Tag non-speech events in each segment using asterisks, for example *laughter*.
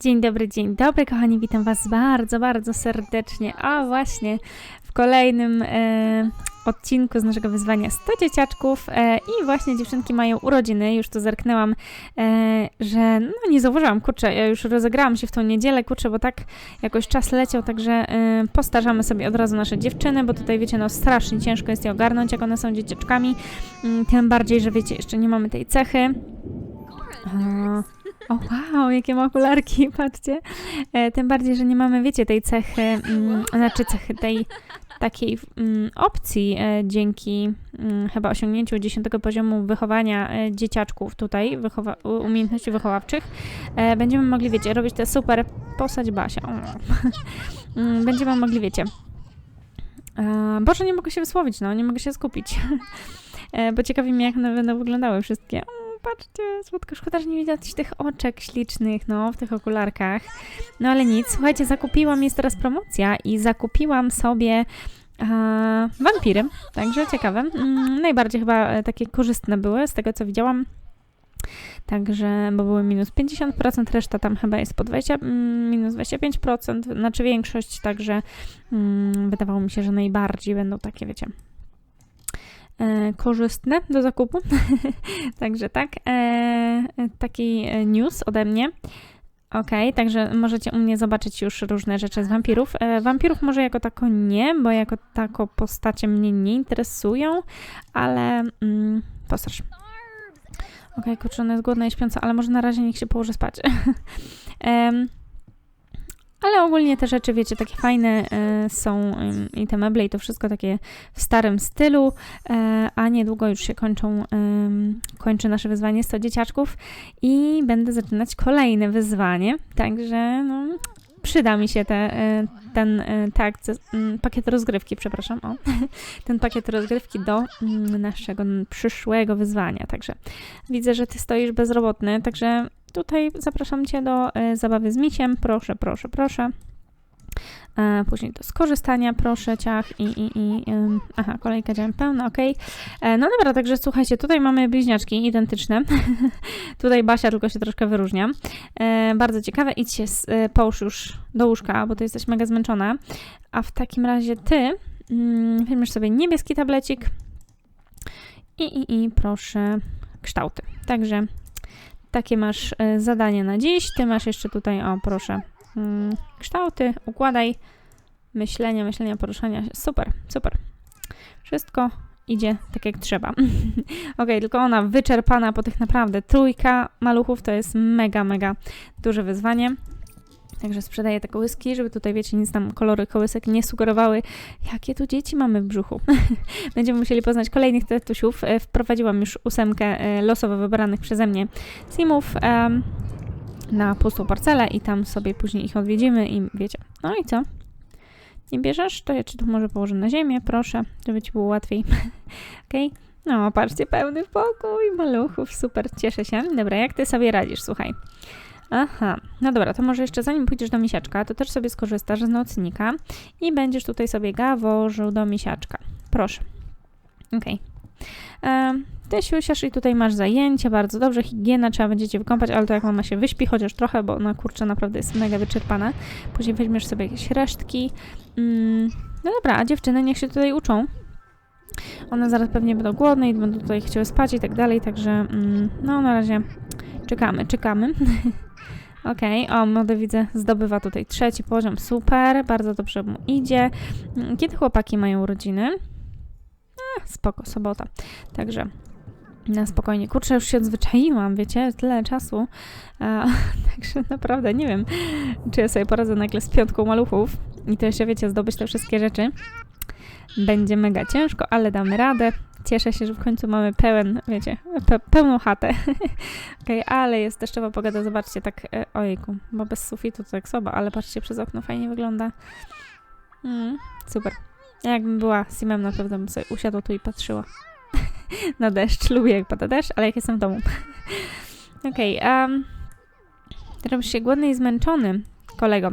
Dzień dobry, dzień dobry, kochani, witam Was bardzo, bardzo serdecznie. A właśnie w kolejnym e, odcinku z naszego wyzwania 100 dzieciaczków e, i właśnie dziewczynki mają urodziny. Już tu zerknęłam, e, że no nie zauważyłam, kurczę, ja już rozegrałam się w tą niedzielę, kurczę, bo tak jakoś czas leciał, także e, postarzamy sobie od razu nasze dziewczyny, bo tutaj wiecie, no strasznie ciężko jest je ogarnąć, jak one są dzieciaczkami. Mm, Tym bardziej, że wiecie, jeszcze nie mamy tej cechy. A, o wow, jakie ma okularki, *laughs* patrzcie. E, tym bardziej, że nie mamy, wiecie, tej cechy, mm, znaczy cechy tej takiej mm, opcji e, dzięki mm, chyba osiągnięciu 10 poziomu wychowania e, dzieciaczków tutaj, wychowa umiejętności wychowawczych, e, będziemy mogli, wiecie, robić te super postać Basia. *laughs* Mm, będziemy mogli, wiecie, e, Boże, nie mogę się wysłowić, no, nie mogę się skupić. *laughs* E, bo ciekawi mnie, jak one będą wyglądały wszystkie. Patrzcie, słodko. Szkoda, że nie widać tych oczek ślicznych, no, w tych okularkach. No ale nic, słuchajcie, zakupiłam, jest teraz promocja i zakupiłam sobie e, wampiry, także ciekawe. Mm, najbardziej chyba e, takie korzystne były, z tego co widziałam. Także, bo były minus 50%, reszta tam chyba jest po 20, mm, minus 25%, znaczy większość, także mm, wydawało mi się, że najbardziej będą takie, wiecie, e, korzystne do zakupu. *laughs* Także tak, e, e, taki news ode mnie. Okej, także możecie u mnie zobaczyć już różne rzeczy z wampirów. E, wampirów może jako tako nie, bo jako tako postacie mnie nie interesują, ale mm, postrasz. Okej, kurczę, ona jest głodna i śpiąca, ale może na razie niech się położy spać. *laughs* Em, ale ogólnie te rzeczy, wiecie, takie fajne e, są i te meble i to wszystko takie w starym stylu, e, a niedługo już się kończą, kończy nasze wyzwanie 100 dzieciaczków i będę zaczynać kolejne wyzwanie, także no, przyda mi się te, e, ten pakiet rozgrywki, przepraszam, o, *laughs* ten pakiet rozgrywki do naszego przyszłego wyzwania, także widzę, że ty stoisz bezrobotny, także tutaj zapraszam cię do e, zabawy z misiem, proszę, proszę, proszę. E, Później do skorzystania, proszę, ciach i, i, i aha, kolejka działa pełna, okej. E, No dobra, także słuchajcie, tutaj mamy bliźniaczki identyczne. *laughs* tutaj Basia tylko się troszkę wyróżnia. Bardzo ciekawe, idźcie, s- e, połóż już do łóżka, bo ty jesteś mega zmęczona. A w takim razie ty mm, weźmiesz sobie niebieski tablecik i, i, i proszę kształty. Także takie masz e, zadanie na dziś. Ty masz jeszcze tutaj, o proszę, mm, kształty, układaj, myślenia, myślenia, poruszania. Super, super. Wszystko idzie tak jak trzeba. *laughs* ok, tylko ona wyczerpana po tych naprawdę trójka maluchów to jest mega, mega duże wyzwanie. Także sprzedaję te kołyski, żeby tutaj, wiecie, nic nam kolory kołysek nie sugerowały, jakie tu dzieci mamy w brzuchu. *laughs* Będziemy musieli poznać kolejnych tatusiów. E, Wprowadziłam już ósemkę e, losowo wybranych przeze mnie simów em, na pustą parcelę i tam sobie później ich odwiedzimy i wiecie. No i co? Nie bierzesz? To ja ci tu może położę na ziemię, proszę, żeby ci było łatwiej. *laughs* Okej? No, patrzcie, pełny pokój maluchów, super, cieszę się. Dobra, jak ty sobie radzisz, słuchaj. Aha, no dobra, to może jeszcze zanim pójdziesz do misiaczka, to też sobie skorzystasz z nocnika i będziesz tutaj sobie gaworzył do misiaczka. Proszę. Okej. Okay. Ty siusiasz i tutaj masz zajęcia, bardzo dobrze, higiena, trzeba będzie cię wykąpać, ale to jak mama się wyśpi, chociaż trochę, bo ona kurczę naprawdę jest mega wyczerpana. Później weźmiesz sobie jakieś resztki. Mm, no dobra, a dziewczyny niech się tutaj uczą. One zaraz pewnie będą głodne i będą tutaj chciały spać i tak dalej, także mm, no na razie czekamy, czekamy. *laughs* Okej, o, młody widzę, zdobywa tutaj trzeci poziom, super, bardzo dobrze mu idzie. Mm, Kiedy chłopaki mają urodziny? Spoko, sobota. Także na spokojnie. Kurczę, już się odzwyczaiłam, wiecie, tyle czasu. A, *laughs* także naprawdę nie wiem, czy ja sobie poradzę nagle z piątką maluchów i to jeszcze, wiecie, zdobyć te wszystkie rzeczy. Będzie mega ciężko, ale damy radę. Cieszę się, że w końcu mamy pełen, wiecie, pe pełną chatę. *laughs* Okej, ale jest deszczowa pogoda, zobaczcie, tak, e, ojejku, bo bez sufitu to tak słabo, ale patrzcie, przez okno fajnie wygląda. Mm, super. Ja Jakbym była Simem, na pewno bym sobie usiadła tu i patrzyła *laughs* na deszcz. Lubię, jak pada deszcz, ale jak jestem w domu. *laughs* Okej, um, robisz się głodny i zmęczony, kolego.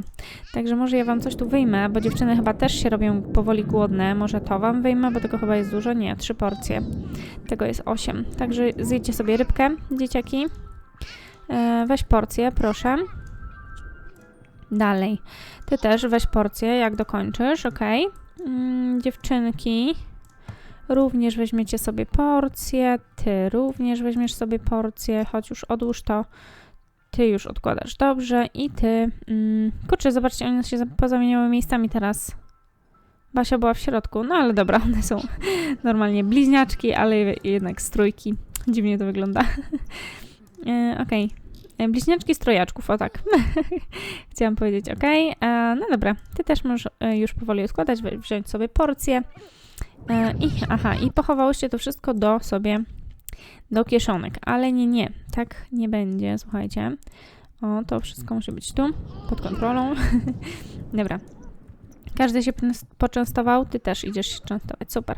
Także może ja wam coś tu wyjmę, bo dziewczyny chyba też się robią powoli głodne. Może to wam wyjmę, bo tego chyba jest dużo. Nie, trzy porcje. Tego jest osiem. Także zjedźcie sobie rybkę, dzieciaki. E, weź porcję, proszę. Dalej. Ty też weź porcję, jak dokończysz, ok? Mm, dziewczynki, również weźmiecie sobie porcję. Ty również weźmiesz sobie porcję, choć już odłóż to. Ty już odkładasz dobrze i ty. Mm, kurczę, zobaczcie, one się za- pozamieniały miejscami teraz. Basia była w środku, no ale dobra, one są *laughs* normalnie bliźniaczki, ale jednak z trójki. Dziwnie to wygląda. *laughs* e, Okej. E, Bliźniaczki z trojaczków, o tak. *laughs* Chciałam powiedzieć, okej. E, No dobra, ty też możesz e, już powoli odkładać, wziąć sobie porcję. E, I, aha, i pochowałyście to wszystko do sobie, do kieszonek, ale nie, nie, tak nie będzie, słuchajcie. O, to wszystko musi być tu, pod kontrolą. *laughs* dobra. Każdy się poczęstował, ty też idziesz się częstować, super.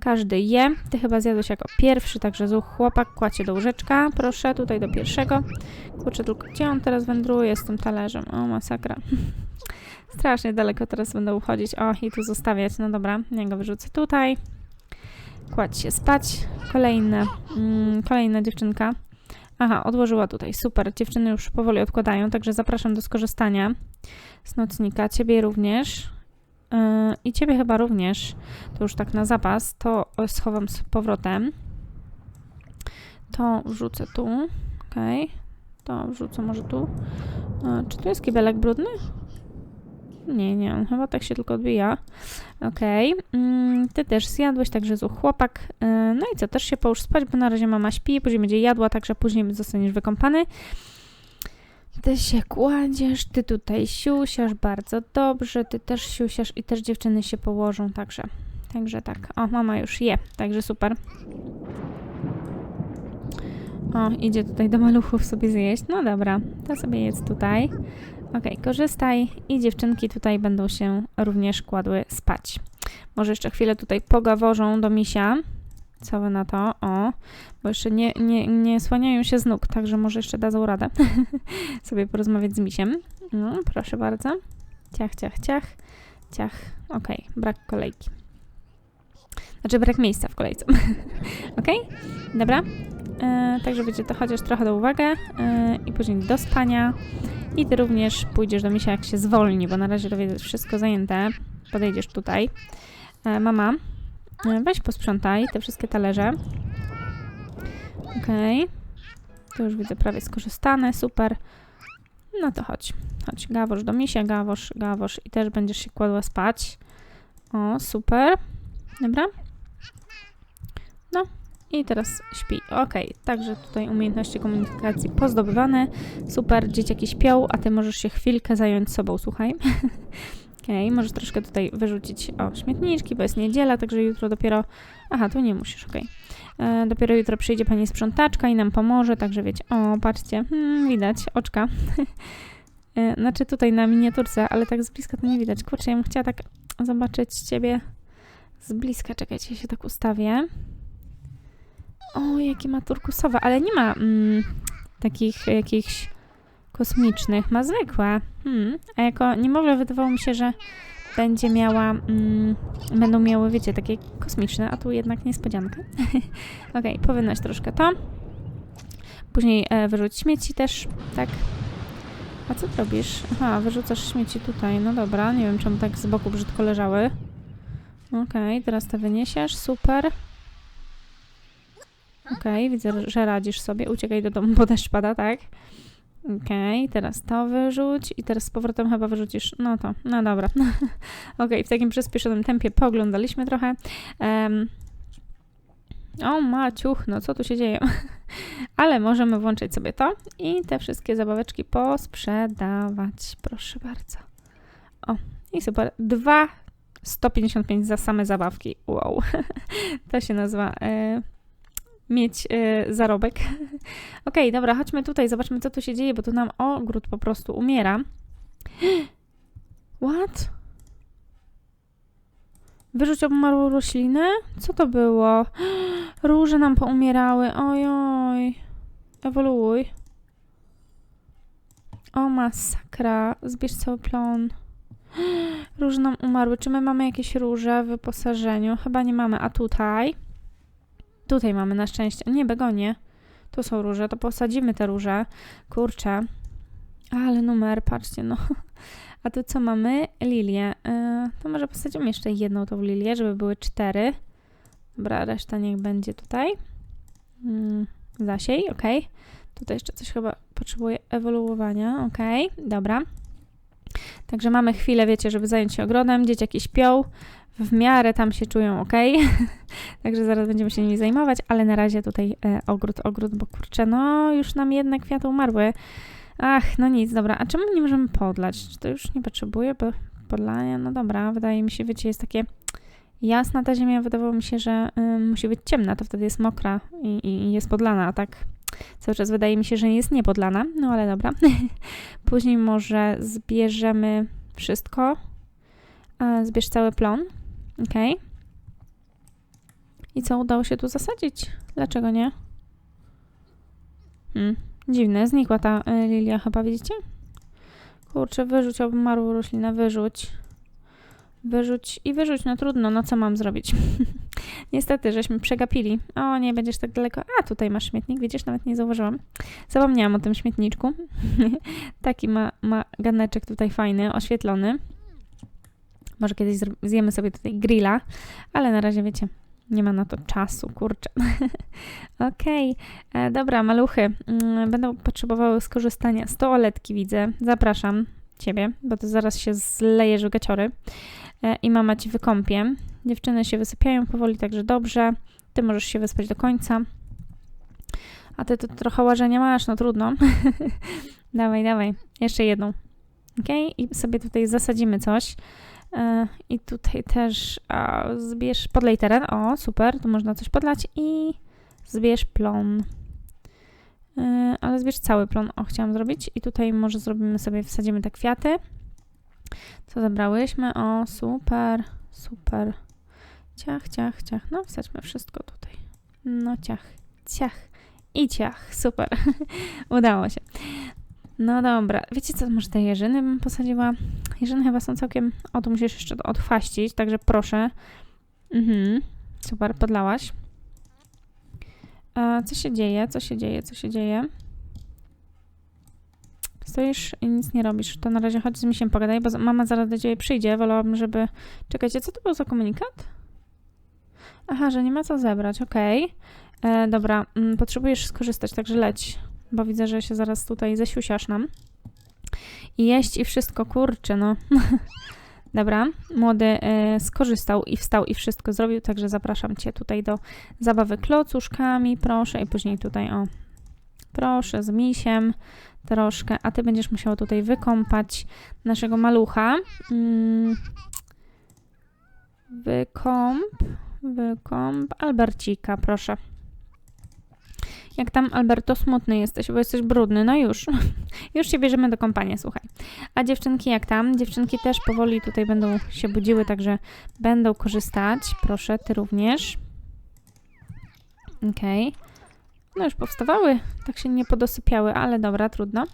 Każdy je, ty chyba zjadłeś jako pierwszy, także zuch chłopak, kładźcie do łóżeczka, proszę, tutaj do pierwszego. Kurczę, tylko gdzie on teraz wędruje z tym talerzem? O, masakra. *laughs* Strasznie daleko teraz będę uchodzić. O, i tu zostawiać. No dobra, ja go wyrzucę tutaj. Kładź się spać. Kolejne, mm, kolejna dziewczynka. Aha, odłożyła tutaj. Super. Dziewczyny już powoli odkładają, także zapraszam do skorzystania z nocnika. Ciebie również. Yy, I ciebie chyba również. To już tak na zapas. To schowam z powrotem. To wrzucę tu. Okej. To wrzucę może tu. A, czy tu jest kibelek brudny? Nie, nie, on chyba tak się tylko odbija. Okej. Mm, ty też zjadłeś, także zuch chłopak. Yy, no i co, też się połóż spać, bo na razie mama śpi, później będzie jadła, także później zostaniesz wykąpany. Ty się kładziesz, ty tutaj siusiasz bardzo dobrze, ty też siusiasz i też dziewczyny się położą, także, także tak. O, mama już je, także super. O, idzie tutaj do maluchów sobie zjeść. No dobra, to sobie jest tutaj. Okej, korzystaj i dziewczynki tutaj będą się również kładły spać. Może jeszcze chwilę tutaj pogaworzą do misia. Co wy na to? O, bo jeszcze nie, nie, nie słaniają się z nóg, także może jeszcze dadzą radę *laughs* sobie porozmawiać z misiem. No, proszę bardzo. Ciach, ciach, ciach, ciach. Okej, brak kolejki. Znaczy brak miejsca w kolejce. *laughs* Okej, dobra. E, także wiecie, to chociaż trochę do uwagi e, i później do spania. I ty również pójdziesz do misia, jak się zwolni, bo na razie to jest wszystko zajęte. Podejdziesz tutaj. E, mama, e, weź posprzątaj te wszystkie talerze. Okej. To już widzę prawie skorzystane, super. No to chodź. Chodź, gawosz do misia, gawosz, gawosz i też będziesz się kładła spać. O, super. Dobra. No, i teraz śpi. Okej, także tutaj umiejętności komunikacji pozdobywane. Super, dzieciaki śpią, a ty możesz się chwilkę zająć sobą, słuchaj. *laughs* Okej, możesz troszkę tutaj wyrzucić o śmietniczki, bo jest niedziela, także jutro dopiero. Aha, tu nie musisz, okej. E, Dopiero jutro przyjdzie pani sprzątaczka i nam pomoże, także wiecie. O, patrzcie, hmm, widać oczka. *laughs* E, Znaczy tutaj na miniaturce, ale tak z bliska to nie widać. Kurczę, ja bym chciała tak zobaczyć ciebie z bliska. Czekajcie, się tak ustawię. O, jakie ma turkusowe, ale nie ma mm, takich jakichś kosmicznych, ma zwykłe. Hmm. A jako niemowlę wydawało mi się, że będzie miała, mm, będą miały, wiecie, takie kosmiczne, a tu jednak niespodzianka. *laughs* Okej, powinnaś troszkę to. Później e, wyrzuć śmieci też, tak. A co robisz? Aha, wyrzucasz śmieci tutaj, no dobra, nie wiem czemu tak z boku brzydko leżały. Okej, teraz te wyniesiesz, super. Okej, widzę, że radzisz sobie. Uciekaj do domu, *laughs* bo deszcz pada, tak? Okej, teraz to wyrzuć i teraz z powrotem chyba wyrzucisz. No to, no dobra. *laughs* Okej, w takim przyspieszonym tempie pooglądaliśmy trochę. Em, o, Maciuch, no co tu się dzieje? *laughs* Ale możemy włączyć sobie to i te wszystkie zabaweczki posprzedawać. Proszę bardzo. O, i super. Dwa 155 za same zabawki. Wow. To się nazywa e, mieć e, zarobek. *laughs* Okej, dobra, chodźmy tutaj, zobaczmy co tu się dzieje, bo tu nam ogród po prostu umiera. *gasps* What? Wyrzuć umarłą roślinę? Co to było? *gasps* Róże nam poumierały. Ojoj. Ewoluuj. O masakra. Zbierz cały plon. *gasps* Róże nam umarły. Czy my mamy jakieś róże w wyposażeniu? Chyba nie mamy. A tutaj? Tutaj mamy na szczęście. Nie, begonie. Tu są róże. To posadzimy te róże. Kurczę. Ale numer, patrzcie, no. *laughs* A tu co mamy? Lilię. E, to może posadzimy jeszcze jedną tą lilię, żeby były cztery. Dobra, reszta niech będzie tutaj. Mm, zasiej, ok. Tutaj jeszcze coś chyba potrzebuje ewoluowania, ok. Dobra. Także mamy chwilę, wiecie, żeby zająć się ogrodem. Dzieciaki śpią, w miarę tam się czują ok. *laughs* Także zaraz będziemy się nimi zajmować, ale na razie tutaj e, ogród, ogród, bo kurczę, no już nam jedne kwiaty umarły. Ach, no nic, dobra. A czemu nie możemy podlać? Czy to już nie potrzebuje bo podlania? No dobra, wydaje mi się, wiecie, jest takie jasna ta ziemia, wydawało mi się, że y, musi być ciemna, to wtedy jest mokra i, i jest podlana, a tak cały czas wydaje mi się, że jest niepodlana, no ale dobra. *laughs* Później może zbierzemy wszystko. Zbierz cały plon, ok. I co, udało się tu zasadzić? Dlaczego nie? Hmm. Dziwne, znikła ta y, lilia chyba, widzicie? Kurczę, wyrzuć obmarłą roślinę, wyrzuć. Wyrzuć i wyrzuć, no trudno, no co mam zrobić? *laughs* Niestety, żeśmy przegapili. O, nie będziesz tak daleko. A, tutaj masz śmietnik, widzisz, nawet nie zauważyłam. Zapomniałam o tym śmietniczku. *laughs* Taki ma, ma ganeczek tutaj fajny, oświetlony. Może kiedyś zjemy sobie tutaj grilla, ale na razie wiecie, nie ma na to czasu, kurczę. *laughs* Okej, okay. E, dobra, maluchy. Mm, będą potrzebowały skorzystania z toaletki, widzę. Zapraszam ciebie, bo to zaraz się zleje żugaciory e, i mama ci wykąpie. Dziewczyny się wysypiają powoli, także dobrze. Ty możesz się wyspać do końca. A ty to trochę łażenia masz, no trudno. *laughs* dawaj, dawaj. Jeszcze jedną. Ok? I sobie tutaj zasadzimy coś. E, I tutaj też a, zbierz, podlej teren. O, super, tu można coś podlać i zbierz plon. E, ale zbierz cały plon. O, chciałam zrobić. I tutaj może zrobimy sobie, wsadzimy te kwiaty. Co zebrałyśmy? O, super, super. Ciach, ciach, ciach. No, wsadźmy wszystko tutaj. No, ciach, ciach i ciach. Super. *laughs* Udało się. No dobra, wiecie co, może te jeżyny bym posadziła? Jeżyny chyba są całkiem... O, tu musisz jeszcze odchwaścić, także proszę. Mhm, super, podlałaś. A co się dzieje? Co się dzieje? Co się dzieje? Stoisz i nic nie robisz. To na razie chodź z misiem pogadaj, bo mama zaraz do ciebie przyjdzie. Wolałabym, żeby... Czekajcie, co to był za komunikat? Aha, że nie ma co zebrać, okej. Okay. E, dobra, mm, potrzebujesz skorzystać, także leć bo widzę, że się zaraz tutaj zesiusiasz nam. I jeść i wszystko, kurczę, no. *laughs* Dobra, młody e, skorzystał i wstał i wszystko zrobił, także zapraszam Cię tutaj do zabawy klocuszkami, proszę, i później tutaj, o, proszę, z misiem troszkę, a Ty będziesz musiała tutaj wykąpać naszego malucha. Mm. Wykąp, wykąp Albercika, proszę. Jak tam, Alberto, smutny jesteś, bo jesteś brudny. No już, *laughs* już się bierzemy do kompanii, słuchaj. A dziewczynki jak tam? Dziewczynki też powoli tutaj będą się budziły, także będą korzystać. Proszę, ty również. Okej. Okay. No już powstawały, tak się nie podosypiały, ale dobra, trudno.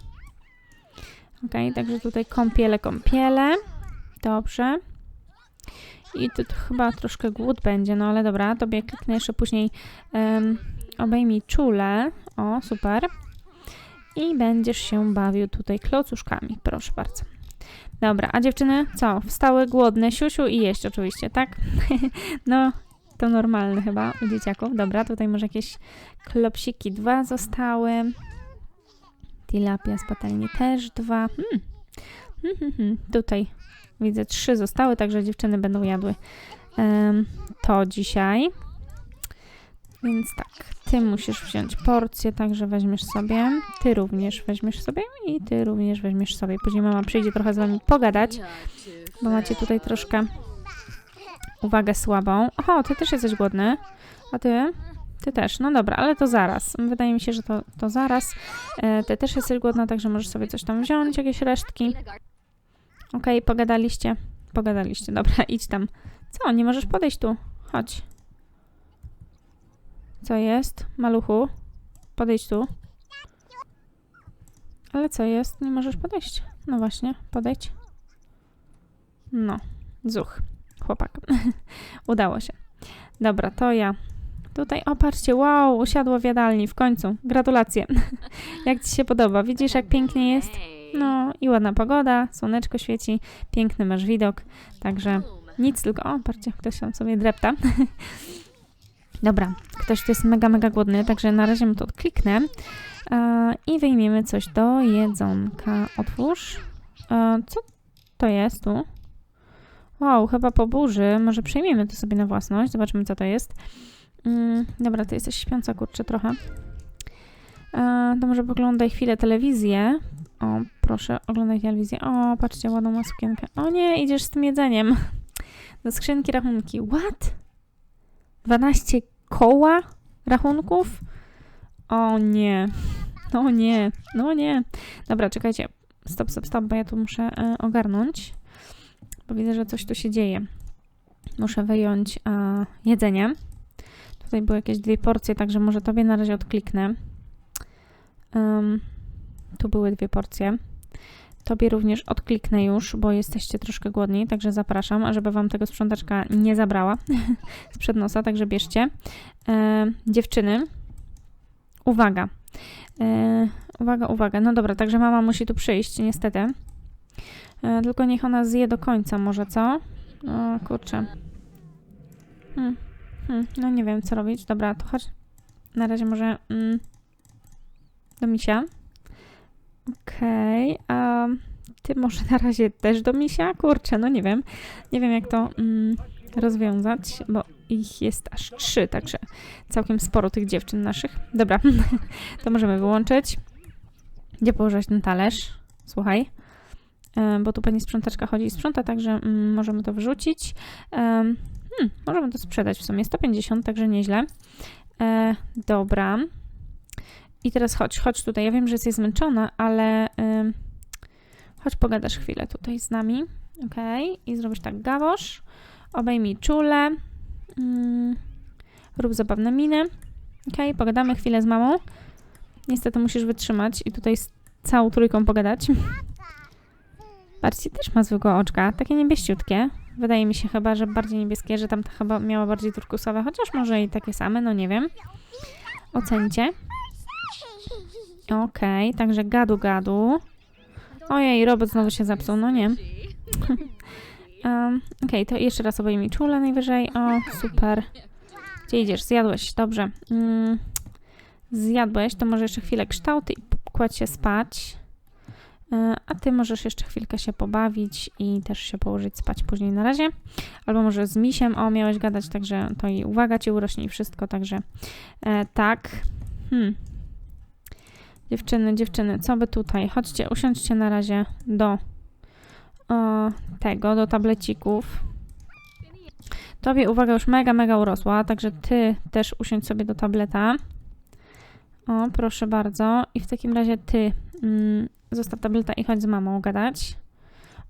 Okej, okay, także tutaj kąpiele, kąpiele. Dobrze. I tu chyba troszkę głód będzie, no ale dobra, tobie kliknę jeszcze później um, obejmij czule. O, super. I będziesz się bawił tutaj klocuszkami, proszę bardzo. Dobra, a dziewczyny co? Wstały głodne, siusiu i jeść oczywiście, tak? *laughs* no, to normalne chyba u dzieciaków. Dobra, tutaj może jakieś klopsiki dwa zostały. Tilapia z patelni też dwa. Hmm. Hmm, hmm, hmm. Tutaj widzę trzy zostały, także dziewczyny będą jadły to dzisiaj. Więc tak, ty musisz wziąć porcję, także weźmiesz sobie. Ty również weźmiesz sobie i ty również weźmiesz sobie. Później mama przyjdzie trochę z wami pogadać, bo macie tutaj troszkę uwagę słabą. Oho, ty też jesteś głodny. A ty? Ty też. No dobra, ale to zaraz. Wydaje mi się, że to, to zaraz. E, ty też jesteś głodna, także możesz sobie coś tam wziąć, jakieś resztki. Okej, okay, pogadaliście. Pogadaliście. Dobra, *laughs* idź tam. Co, nie możesz podejść tu? Chodź. Co jest? Maluchu? Podejdź tu. Ale co jest? Nie możesz podejść. No właśnie, podejdź. No, zuch. Chłopak. *laughs* Udało się. Dobra, to ja. Tutaj, o patrzcie, wow, usiadło w jadalni w końcu. Gratulacje. *laughs* jak Ci się podoba? Widzisz, jak pięknie jest? No i ładna pogoda, słoneczko świeci, piękny masz widok, także nic tylko... O, patrzcie, ktoś tam sobie drepta. *laughs* Dobra, ktoś tu jest mega, mega głodny, także na razie mu to odkliknę e, i wyjmiemy coś do jedzonka. Otwórz. E, co to jest tu? Wow, chyba po burzy. Może przejmiemy to sobie na własność. Zobaczymy, co to jest. Mm, dobra, ty jesteś śpiąca, kurczę, trochę. E, to może poglądaj chwilę telewizję. O, proszę, oglądaj telewizję. O, patrzcie, ładną ma sukienkę. O nie, idziesz z tym jedzeniem. Do skrzynki rachunki. What? 12 koła rachunków? O nie. No nie, no nie. Dobra, czekajcie. Stop, stop, stop, bo ja tu muszę e, ogarnąć. Bo widzę, że coś tu się dzieje. Muszę wyjąć e, jedzenie. Tutaj były jakieś dwie porcje, także może tobie na razie odkliknę. Em, tu były dwie porcje. Tobie również odkliknę już, bo jesteście troszkę głodni, także zapraszam, żeby wam tego sprzątaczka nie zabrała *laughs* sprzed nosa, także bierzcie. E, dziewczyny, uwaga. E, uwaga, uwaga. No dobra, także mama musi tu przyjść, niestety. E, tylko niech ona zje do końca, może co? O kurczę. Hmm. Hmm. No nie wiem, co robić. Dobra, to chodź. Na razie może mm, do misia. Okej, a ty może na razie też do misia? Kurczę, no nie wiem. Nie wiem, jak to mm, rozwiązać, bo ich jest aż trzy, także całkiem sporo tych dziewczyn naszych. Dobra, *laughs* to możemy wyłączyć. Gdzie położyć ten talerz? Słuchaj. E, bo tu pani sprzątaczka chodzi i sprząta, także mm, możemy to wyrzucić. E, hmm, możemy to sprzedać w sumie. 150, także nieźle. E, dobra. I teraz chodź, chodź tutaj. Ja wiem, że jesteś zmęczona, ale chodź pogadasz chwilę tutaj z nami. Ok. I zrobisz tak, gawosz. Obejmij czule. Mm, rób zabawne miny. Ok. Pogadamy chwilę z mamą. Niestety musisz wytrzymać i tutaj z całą trójką pogadać. Patrzcie, też ma zwykłe oczka, takie niebieściutkie. Wydaje mi się chyba, że bardziej niebieskie, że tamta chyba miała bardziej turkusowe, chociaż może i takie same, no nie wiem. Ocencie. Okej, także gadu gadu. Ojej, robot znowu się zepsuł, no nie. *laughs* um, Okej, to jeszcze raz obejmij czule najwyżej. O, super. Gdzie idziesz? Zjadłeś, dobrze. Mm, zjadłeś, to może jeszcze chwilę kształty i kładź się spać. E, A ty możesz jeszcze chwilkę się pobawić i też się położyć spać później na razie. Albo może z misiem, o miałeś gadać, także to i uwaga ci urośnie i wszystko, także e, tak. Hmm. Dziewczyny, dziewczyny, co by tutaj? Chodźcie, usiądźcie na razie do o, tego, do tablecików. Tobie uwaga już mega, mega urosła, także ty też usiądź sobie do tableta. O, proszę bardzo. I w takim razie ty mm, zostaw tableta i chodź z mamą gadać.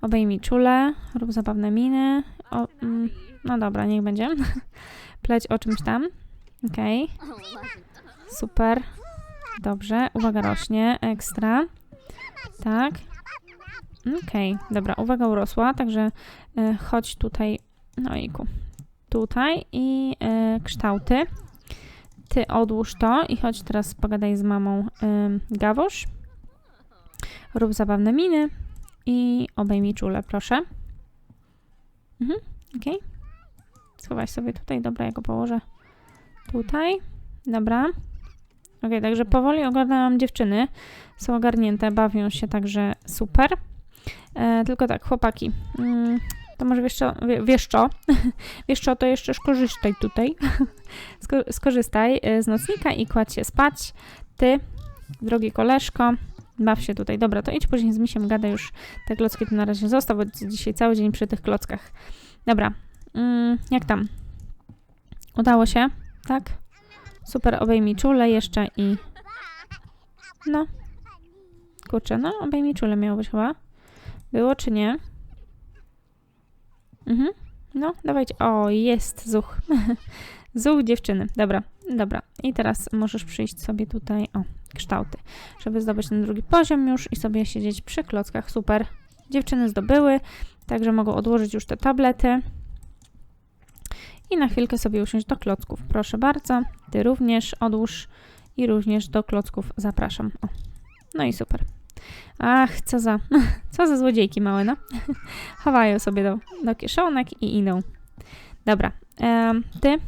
Obejmij czule, rób zabawne miny. O, mm, no dobra, niech będzie. *laughs* Pleć o czymś tam. Okej. Super. Dobrze. Uwaga, rośnie. Ekstra. Tak. Okej, dobra, uwaga urosła, także e, chodź tutaj, no iku, tutaj i e, kształty. Ty odłóż to i chodź teraz pogadaj z mamą e, Gawosz. Rób zabawne miny i obejmij czule, proszę. Mhm, okej. Schowaj sobie tutaj, dobra, ja go położę tutaj. Dobra. Ok, także powoli ogarnęłam dziewczyny. Są ogarnięte, bawią się, także super. E, tylko tak, chłopaki, mm, to może wiesz co, wie, wiesz co, *laughs* wiesz co, to jeszcze skorzystaj tutaj. *laughs* Sko skorzystaj e, z nocnika i kładź się spać. Ty, drogi koleżko, baw się tutaj. Dobra, to idź później z misiem, gadaj już te klocki tu na razie zostaw, bo dzisiaj cały dzień przy tych klockach. Dobra, mm, jak tam? Udało się, tak? Super, obejmij czule jeszcze i... No. Kurczę, no obejmij czule miało być chyba. Było czy nie? Mhm. No, dawajcie. O, jest zuch. *laughs* zuch dziewczyny. Dobra, dobra. I teraz możesz przyjść sobie tutaj, o, kształty, żeby zdobyć ten drugi poziom już i sobie siedzieć przy klockach. Super. Dziewczyny zdobyły, także mogą odłożyć już te tablety. I na chwilkę sobie usiąść do klocków. Proszę bardzo. Ty również odłóż i również do klocków zapraszam. O. No i super. Ach, co za, *laughs* co za złodziejki małe, no. *laughs* Chowają sobie do, do kieszonek i idą. Dobra, em, ty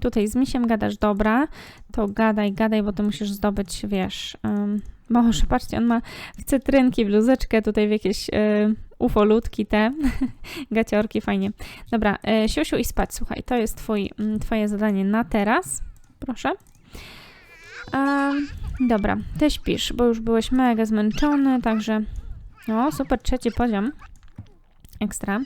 tutaj z misiem gadasz, dobra, to gadaj, gadaj, bo ty musisz zdobyć, wiesz, um, może, *laughs* patrzcie, on ma w cytrynki bluzeczkę, tutaj w jakieś ufolutki te, *laughs* gaciorki, fajnie. Dobra, y, siusiu i spać, słuchaj, to jest twój, mm, twoje zadanie na teraz, proszę. Dobra, ty śpisz, bo już byłeś mega zmęczony, także, o, super, trzeci poziom. Ekstra.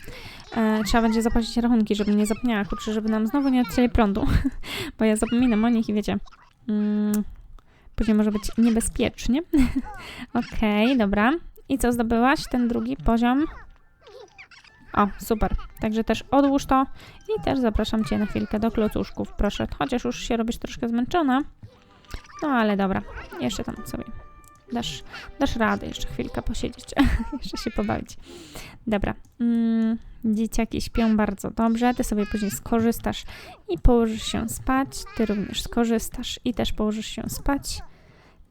E, trzeba będzie zapłacić rachunki, żeby nie zapomniała, kurczę, żeby nam znowu nie odcięli prądu, *laughs* bo ja zapominam o nich i wiecie, mm, później może być niebezpiecznie. *laughs* Okej, okay, dobra. I co zdobyłaś? Ten drugi poziom? O, super. Także też odłóż to i też zapraszam Cię na chwilkę do klocuszków, proszę. Chociaż już się robisz troszkę zmęczona. No ale dobra, jeszcze tam sobie dasz, dasz radę jeszcze chwilkę posiedzieć, *laughs* jeszcze się pobawić. Dobra, mm, dzieciaki śpią bardzo dobrze, ty sobie później skorzystasz i położysz się spać, ty również skorzystasz i też położysz się spać.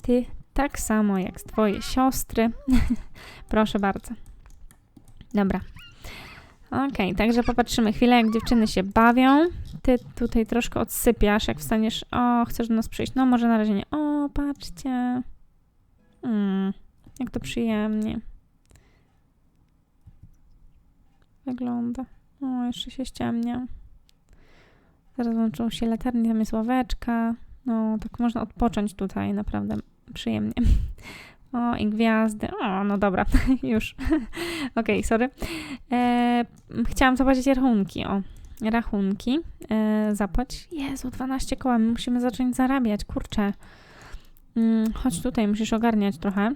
Ty tak samo jak twoje siostry. *laughs* Proszę bardzo. Dobra. Okay, także popatrzymy chwilę, jak dziewczyny się bawią. Ty tutaj troszkę odsypiasz, jak wstaniesz. O, chcesz do nas przyjść? No, może na razie nie. O, patrzcie. Hmm, jak to przyjemnie. Wygląda. O, jeszcze się ściemnia. Zaraz włączą się latarnie, tam jest ławeczka. No, tak można odpocząć tutaj, naprawdę przyjemnie. *laughs* O, i gwiazdy. O, no dobra, *laughs* już. *laughs* Okej, okay, sorry. E, chciałam zapłacić rachunki. O, rachunki. E, zapłać. Jezu, 12 koła. My musimy zacząć zarabiać, kurczę. Mm, chodź tutaj, musisz ogarniać trochę.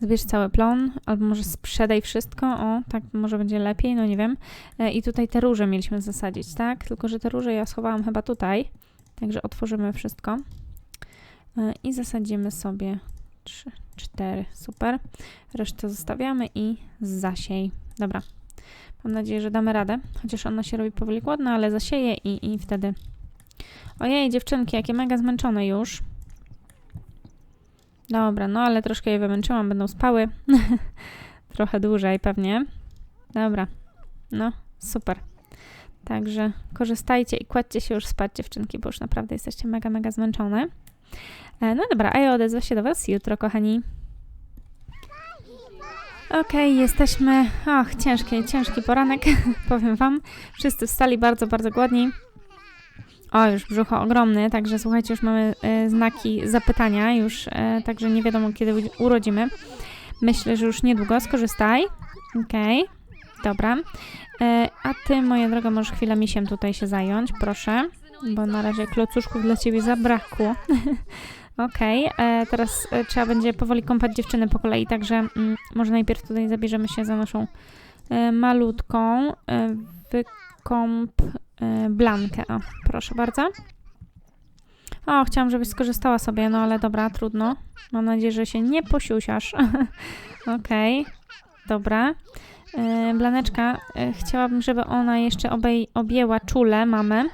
Zbierz cały plon, albo może sprzedaj wszystko. O, tak może będzie lepiej, no nie wiem. E, I tutaj te róże mieliśmy zasadzić, tak? Tylko, że te róże ja schowałam chyba tutaj. Także otworzymy wszystko. E, I zasadzimy sobie 3, 4. Super. Resztę zostawiamy i zasiej. Dobra. Mam nadzieję, że damy radę. Chociaż ona się robi powoli głodna, ale zasieje i, i wtedy... Ojej, dziewczynki, jakie mega zmęczone już. Dobra, no ale troszkę je wymęczyłam, będą spały. *laughs* Trochę dłużej pewnie. Dobra, no super. Także korzystajcie i kładźcie się już spać, dziewczynki, bo już naprawdę jesteście mega, mega zmęczone. E, no dobra, a ja odezwę się do Was jutro, kochani. Okej, okay, jesteśmy... Och, ciężki, ciężki poranek, *laughs* powiem Wam. Wszyscy wstali bardzo, bardzo głodni. O, już brzucho ogromny, także słuchajcie, już mamy e, znaki zapytania, już e, także nie wiadomo kiedy urodzimy. Myślę, że już niedługo, skorzystaj. Okej, okay. dobra. E, a ty, moja droga, możesz chwilę misiem tutaj się zająć, proszę, bo na razie klocuszków dla ciebie zabrakło. *laughs* Okej, okay. E, teraz e, trzeba będzie powoli kąpać dziewczyny po kolei, także mm, może najpierw tutaj zabierzemy się za naszą e, malutką e, wykąp E, Blankę. O, proszę bardzo. O, chciałam, żebyś skorzystała sobie, no ale dobra, trudno. Mam nadzieję, że się nie posiusiasz. *laughs* Okej, okay. dobra. E, Blaneczka, e, chciałabym, żeby ona jeszcze obej objęła czule mamę,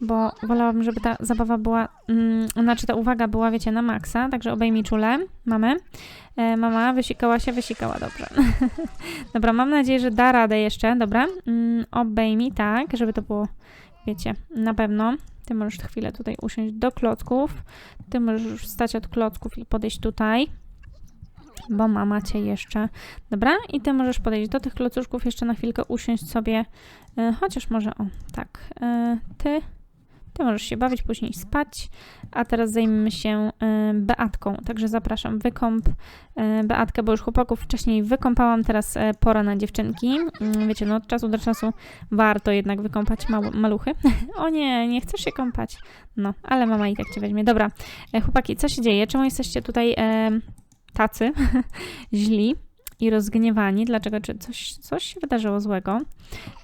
bo wolałabym, żeby ta zabawa była, mm, znaczy ta uwaga była, wiecie, na maksa, także obejmij czule mamę. E, mama wysikała się, wysikała, dobrze. *laughs* dobra, mam nadzieję, że da radę jeszcze, dobra. Mm, obejmij, tak, żeby to było, wiecie, na pewno. Ty możesz chwilę tutaj usiąść do klocków. Ty możesz wstać od klocków i podejść tutaj bo mama cię jeszcze. Dobra, i ty możesz podejść do tych klocuszków, jeszcze na chwilkę usiąść sobie, e, chociaż może, o, tak, e, ty ty możesz się bawić, później spać, a teraz zajmiemy się y, Beatką. Także zapraszam, wykąp y, Beatkę, bo już chłopaków wcześniej wykąpałam, teraz y, pora na dziewczynki. Y, wiecie, no od czasu do czasu warto jednak wykąpać maluchy. *laughs* o nie, nie chcesz się kąpać. No, ale mama i tak cię weźmie. Dobra, chłopaki, co się dzieje? Czemu jesteście tutaj y, tacy *laughs* źli? i rozgniewani. Dlaczego? Czy coś, coś się wydarzyło złego?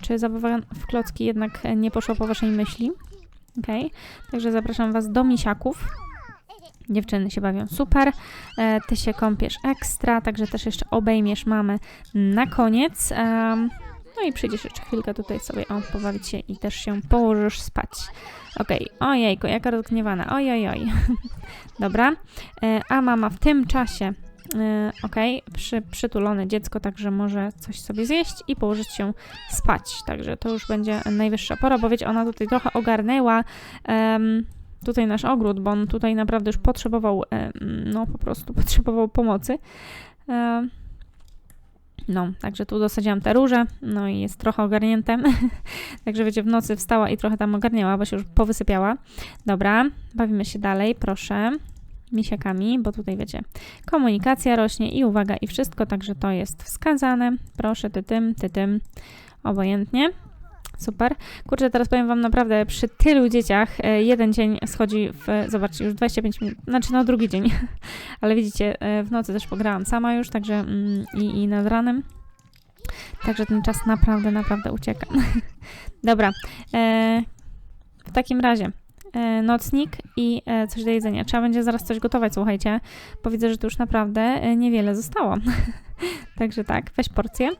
Czy zabawa w klocki jednak nie poszła po waszej myśli? Ok? Także zapraszam Was do misiaków. Dziewczyny się bawią super, e, ty się kąpiesz ekstra, także też jeszcze obejmiesz mamę na koniec. No i przyjdziesz jeszcze chwilkę tutaj sobie o, pobawić się i też się położysz spać. Okej, okay. ojejku, jaka rozgniewana, ojojoj. *laughs* Dobra, e, a mama w tym czasie E, Okej, Przy, przytulone dziecko, także może coś sobie zjeść i położyć się spać. Także to już będzie najwyższa pora, bo wiecie, ona tutaj trochę ogarnęła em, tutaj nasz ogród, bo on tutaj naprawdę już potrzebował, em, no po prostu *laughs* potrzebował pomocy. Em, no, także tu dosadziłam te róże, no i jest trochę ogarnięte. *laughs* także wiecie, w nocy wstała i trochę tam ogarniała, bo się już powysypiała. Dobra, bawimy się dalej, proszę. Misiakami, bo tutaj wiecie, komunikacja rośnie i uwaga i wszystko, także to jest wskazane. Proszę, ty tym, ty tym, obojętnie. Super. Kurczę, teraz powiem Wam naprawdę, przy tylu dzieciach e, jeden dzień schodzi w, zobaczcie, już 25 minut, znaczy no drugi dzień, *laughs* ale widzicie, e, w nocy też pograłam sama już, także mm, i, i nad ranem. Także ten czas naprawdę, naprawdę ucieka. *laughs* Dobra. E, w takim razie nocnik i e, coś do jedzenia. Trzeba będzie zaraz coś gotować, słuchajcie, bo widzę, że tu już naprawdę e, niewiele zostało. *laughs* Także tak, weź porcję.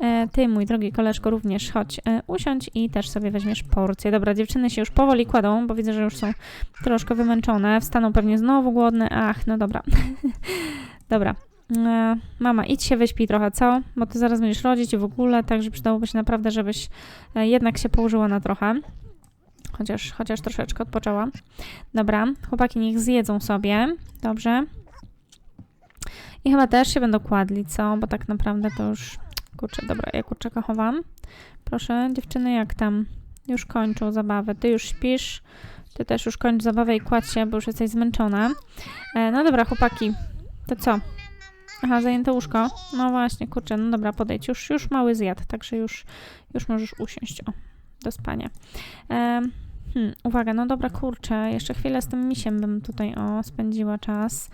E, ty, mój drogi koleżko, również chodź e, usiądź i też sobie weźmiesz porcję. Dobra, dziewczyny się już powoli kładą, bo widzę, że już są troszkę wymęczone. Wstaną pewnie znowu głodne. Ach, no dobra. *laughs* dobra. E, mama, idź się wyśpij trochę, co? Bo ty zaraz będziesz rodzić w ogóle, także przydałoby się naprawdę, żebyś e, jednak się położyła na trochę. Chociaż, chociaż troszeczkę odpoczęła. Dobra, chłopaki niech zjedzą sobie. Dobrze. I chyba też się będą kładli, co? Bo tak naprawdę to już... Kurczę, dobra, ja kurczaka chowam. Proszę, dziewczyny, jak tam? Już kończą zabawę. Ty już śpisz. Ty też już kończ zabawę i kładź się, bo już jesteś zmęczona. E, no dobra, chłopaki. To co? Aha, zajęte łóżko. No właśnie, kurczę, no dobra, podejdź. Już, już mały zjadł, także już, już możesz usiąść, o, do spania. Em, Hmm, uwaga, no dobra, kurczę, jeszcze chwilę z tym misiem bym tutaj, o, spędziła czas.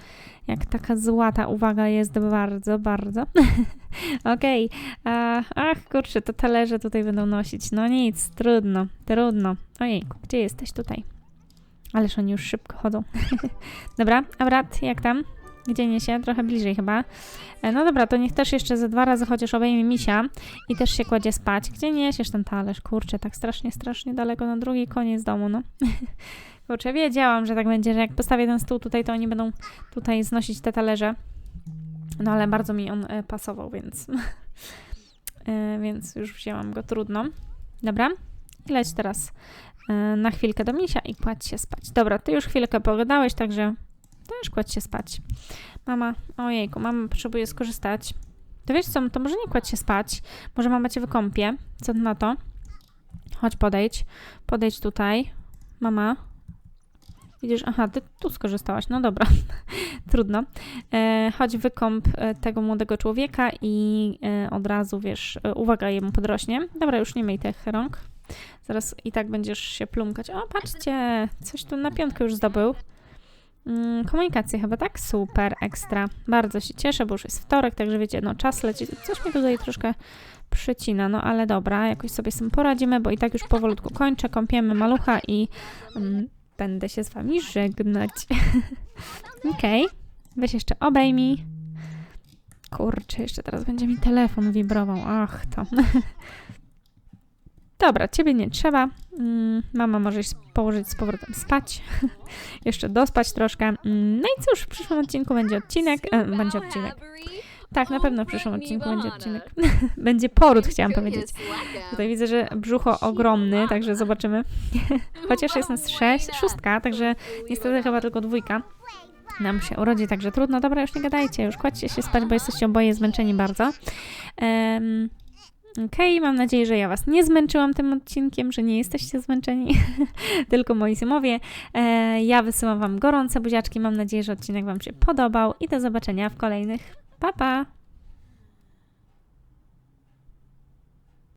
Jak taka złata uwaga jest bardzo, bardzo. *laughs* Okej, a, ach, kurczę, to talerze tutaj będą nosić. No nic, trudno, trudno. Ojejku, gdzie jesteś tutaj? Ależ oni już szybko chodzą. *laughs* dobra, a brat, jak tam? Gdzie niesie? Trochę bliżej chyba. E, No dobra, to niech też jeszcze ze dwa razy chociaż obejmie misia i też się kładzie spać. Gdzie niesiesz ten talerz? Kurczę, tak strasznie, strasznie daleko na drugi koniec domu, no. *laughs* Kurczę, wiedziałam, że tak będzie, że jak postawię ten stół tutaj, to oni będą tutaj znosić te talerze. No ale bardzo mi on e, pasował, więc... *laughs* e, więc już wzięłam go, trudno. Dobra, i leć teraz na chwilkę do misia i kładź się spać. Dobra, ty już chwilkę pogadałeś, także też kładź się spać. Mama, ojejku, mama potrzebuje skorzystać. To wiesz co, to może nie kładź się spać. Może mama cię wykąpie. Co na to? Chodź, podejdź. Podejdź tutaj. Mama. Widzisz, aha, ty tu skorzystałaś. No dobra, *laughs* trudno. E, chodź, wykąp e, tego młodego człowieka i e, od razu, wiesz, e, uwaga, jemu podrośnie. Dobra, już nie myj tych rąk. Zaraz i tak będziesz się plumkać. O, patrzcie, coś tu na piątkę już zdobył. Mm, komunikację chyba, tak? Super, ekstra. Bardzo się cieszę, bo już jest wtorek, także wiecie, no czas leci. Coś mi tutaj troszkę przycina, no ale dobra, jakoś sobie z tym poradzimy, bo i tak już powolutku kończę, kąpiemy malucha i mm, będę się z wami żegnać. *laughs* Okej, weź jeszcze obejmij. Kurczę, jeszcze teraz będzie mi telefon wibrował. Ach, to. *laughs* Dobra, ciebie nie trzeba. Mm, mama może się położyć z powrotem spać. *laughs* Jeszcze dospać troszkę. Mm, no i cóż, w przyszłym odcinku będzie odcinek. E, będzie odcinek. Tak, na pewno w przyszłym odcinku będzie odcinek. *laughs* będzie poród, chciałam powiedzieć. Tutaj widzę, że brzucho ogromny, także zobaczymy. *laughs* Chociaż jest nas sześć, szóstka, także niestety chyba tylko dwójka nam się urodzi, także trudno. Dobra, już nie gadajcie, już kładźcie się spać, bo jesteście oboje zmęczeni bardzo. Um, Okej, okay, mam nadzieję, że ja Was nie zmęczyłam tym odcinkiem, że nie jesteście zmęczeni, *laughs* tylko moi symowie. E, ja wysyłam Wam gorące buziaczki, mam nadzieję, że odcinek Wam się podobał i do zobaczenia w kolejnych. Pa, pa!